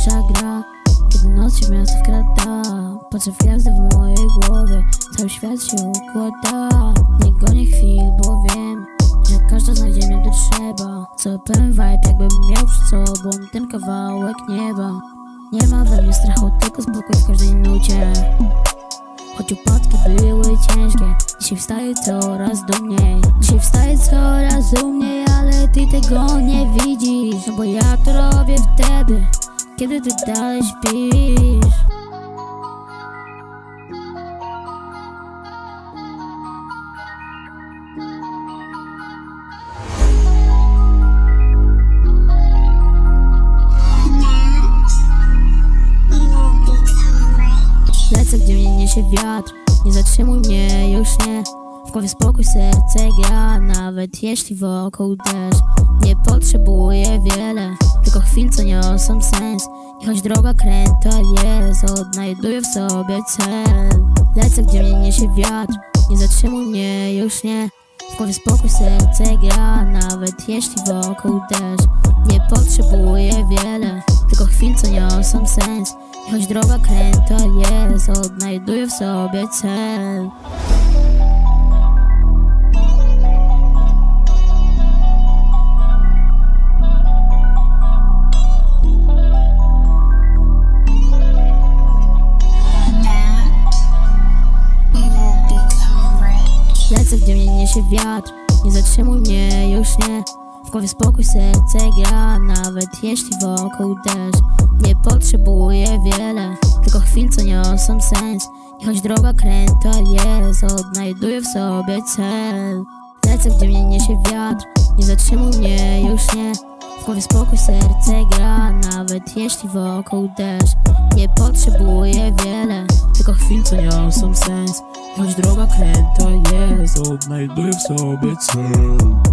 cisza gra. Kiedy noc się w miasto wkrada Patrzę w gwiazdy w mojej głowie. Cały świat się układa. Nie gonię chwil, bo wiem Że każda znajdzie mnie, gdy trzeba. Co pełen vibe, jakbym miał przed sobą Ten kawałek nieba. Nie ma we mnie strachu, tylko spokój w każdej nucie Choć upadki były ciężkie Dzisiaj wstaję coraz dumniej Dzisiaj wstaję coraz dumniej Ale ty tego nie widzisz No bo ja to robię wtedy Kiedy ty dalej śpisz Lecę gdzie mnie niesie wiatr Nie zatrzymuj mnie już nie głowie spokój, serce gra Nawet jeśli wokół deszcz Nie potrzebuję wiele Tylko chwil, co niosą sens. I choć droga kręta jest Odnajduję w sobie cel. Lecę gdzie mnie niesie wiatr Nie zatrzymuj mnie już nie. W głowie spokój, serce gra Nawet jeśli wokół deszcz Nie potrzebuję wiele Tylko chwil, co niosą sens. I choć droga kręta jest Odnajduję w sobie cel Lecę gdzie mnie niesie wiatr. Nie zatrzymuj mnie już nie. W głowie spokój, serce gra Nawet jeśli wokół deszcz Nie potrzebuję wiele Tylko chwil, co niosą sens. I choć droga kręta jest Odnajduję w sobie cel. Lecę gdzie mnie niesie wiatr. Nie zatrzymuj mnie już nie. W głowie spokój, serce gra Nawet jeśli wokół deszcz Nie potrzebuję wiele Tylko chwil, co niosą sens. Choć droga kręta jest, odnajduję w sobie cel